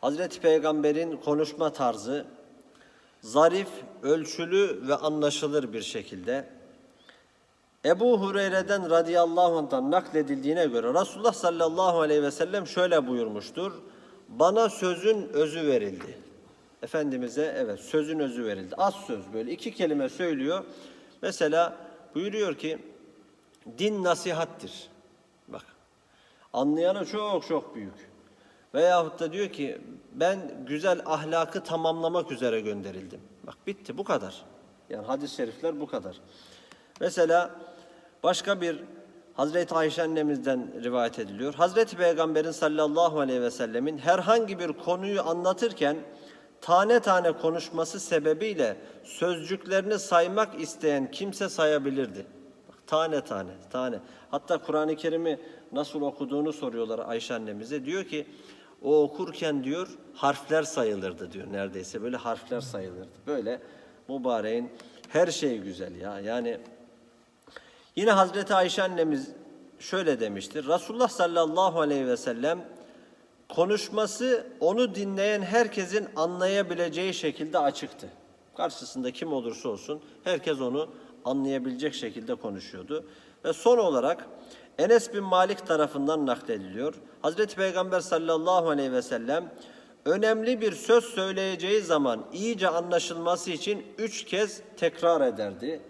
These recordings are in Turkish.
Hazreti Peygamber'in konuşma tarzı zarif, ölçülü ve anlaşılır bir şekilde Ebu Hureyre'den radıyallahu anh'tan nakledildiğine göre Resulullah sallallahu aleyhi ve sellem şöyle buyurmuştur. Bana sözün özü verildi. Efendimiz'e evet sözün özü verildi. Az söz böyle iki kelime söylüyor. Mesela buyuruyor ki din nasihattir. Bak anlayana çok çok büyük. Veyahut da diyor ki ben güzel ahlakı tamamlamak üzere gönderildim. Bak bitti bu kadar. Yani hadis-i şerifler bu kadar. Mesela başka bir Hazreti Ayşe annemizden rivayet ediliyor. Hazreti Peygamberin sallallahu aleyhi ve sellemin herhangi bir konuyu anlatırken tane tane konuşması sebebiyle sözcüklerini saymak isteyen kimse sayabilirdi. Bak, tane tane, tane. Hatta Kur'an-ı Kerim'i nasıl okuduğunu soruyorlar Ayşe annemize. Diyor ki o okurken diyor harfler sayılırdı diyor neredeyse böyle harfler sayılırdı. Böyle mübareğin her şey güzel ya. Yani Yine Hazreti Ayşe annemiz şöyle demiştir. Resulullah sallallahu aleyhi ve sellem konuşması onu dinleyen herkesin anlayabileceği şekilde açıktı. Karşısında kim olursa olsun herkes onu anlayabilecek şekilde konuşuyordu. Ve son olarak Enes bin Malik tarafından naklediliyor. Hazreti Peygamber sallallahu aleyhi ve sellem önemli bir söz söyleyeceği zaman iyice anlaşılması için üç kez tekrar ederdi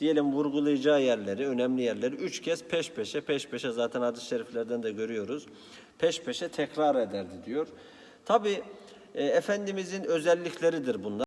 diyelim vurgulayacağı yerleri, önemli yerleri üç kez peş peşe, peş peşe zaten hadis-i şeriflerden de görüyoruz. Peş peşe tekrar ederdi diyor. Tabi Efendimizin özellikleridir bunlar.